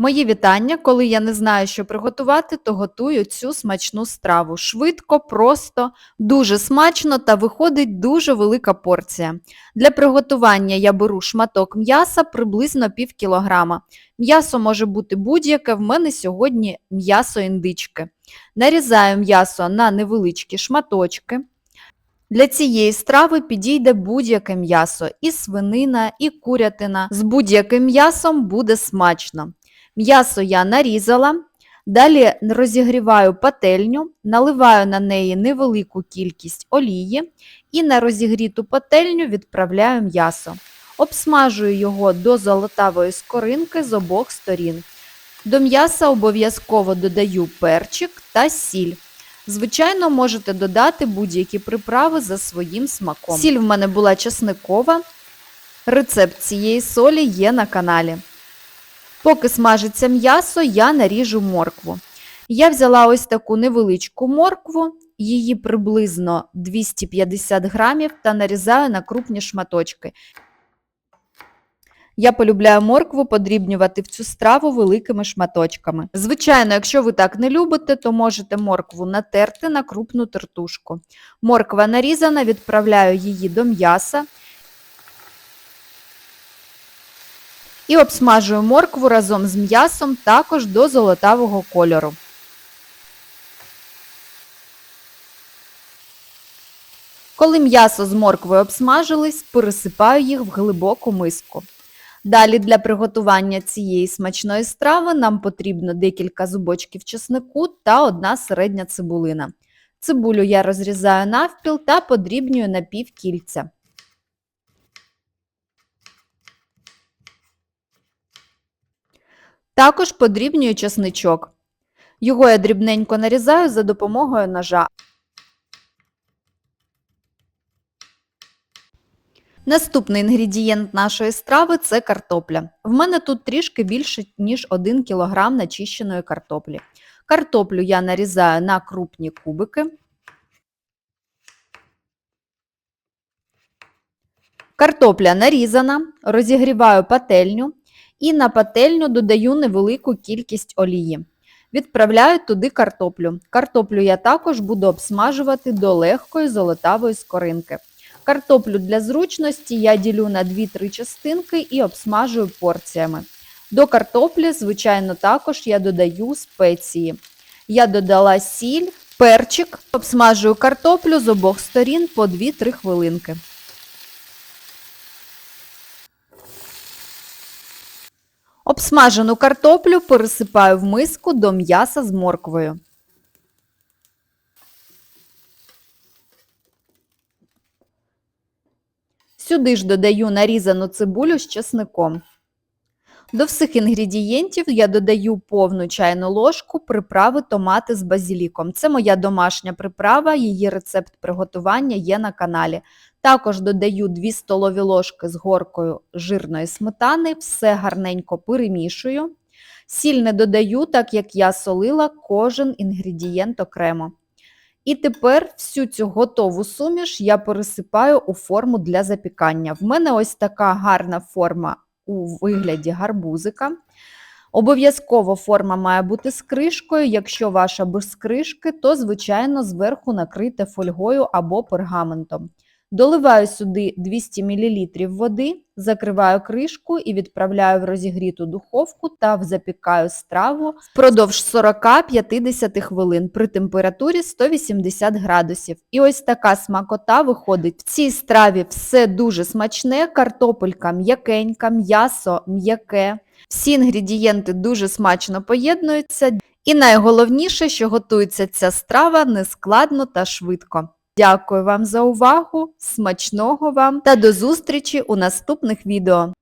Мої вітання. Коли я не знаю, що приготувати, то готую цю смачну страву. Швидко, просто, дуже смачно та виходить дуже велика порція. Для приготування я беру шматок м'яса приблизно пів кілограма. М'ясо може бути будь-яке, в мене сьогодні м'ясо індички. Нарізаю м'ясо на невеличкі шматочки. Для цієї страви підійде будь-яке м'ясо, і свинина, і курятина. З будь-яким м'ясом буде смачно. М'ясо я нарізала, далі розігріваю пательню, наливаю на неї невелику кількість олії і на розігріту пательню відправляю м'ясо. Обсмажую його до золотавої скоринки з обох сторін. До м'яса обов'язково додаю перчик та сіль. Звичайно, можете додати будь-які приправи за своїм смаком. Сіль в мене була чесникова. Рецепт цієї солі є на каналі. Поки смажиться м'ясо, я наріжу моркву. Я взяла ось таку невеличку моркву, її приблизно 250 грамів та нарізаю на крупні шматочки. Я полюбляю моркву подрібнювати в цю страву великими шматочками. Звичайно, якщо ви так не любите, то можете моркву натерти на крупну тертушку. Морква нарізана, відправляю її до м'яса. І обсмажую моркву разом з м'ясом також до золотавого кольору. Коли м'ясо з морквою обсмажились, пересипаю їх в глибоку миску. Далі для приготування цієї смачної страви нам потрібно декілька зубочків чеснику та одна середня цибулина. Цибулю я розрізаю навпіл та подрібнюю на півкільця. Також подрібнюю чесничок. Його я дрібненько нарізаю за допомогою ножа. Наступний інгредієнт нашої страви це картопля. В мене тут трішки більше, ніж 1 кг начищеної картоплі. Картоплю я нарізаю на крупні кубики. Картопля нарізана, розігріваю пательню і на пательню додаю невелику кількість олії. Відправляю туди картоплю. Картоплю я також буду обсмажувати до легкої золотавої скоринки. Картоплю для зручності я ділю на 2-3 частинки і обсмажую порціями. До картоплі, звичайно, також я додаю спеції. Я додала сіль, перчик, обсмажую картоплю з обох сторін по 2-3 хвилинки. Обсмажену картоплю пересипаю в миску до м'яса з морквою. Сюди ж додаю нарізану цибулю з чесником. До всіх інгредієнтів я додаю повну чайну ложку приправи томати з базіліком. Це моя домашня приправа, її рецепт приготування є на каналі. Також додаю 2 столові ложки з горкою жирної сметани, все гарненько перемішую. Сіль не додаю, так як я солила кожен інгредієнт окремо. І тепер всю цю готову суміш я пересипаю у форму для запікання. В мене ось така гарна форма у вигляді гарбузика. Обов'язково форма має бути з кришкою. Якщо ваша без кришки, то, звичайно, зверху накрийте фольгою або пергаментом. Доливаю сюди 200 мл води, закриваю кришку і відправляю в розігріту духовку та запікаю страву впродовж 40-50 хвилин при температурі 180 градусів. І ось така смакота виходить. В цій страві все дуже смачне, картопелька м'якенька, м'ясо м'яке. Всі інгредієнти дуже смачно поєднуються. І найголовніше, що готується ця страва нескладно та швидко. Дякую вам за увагу, смачного вам та до зустрічі у наступних відео.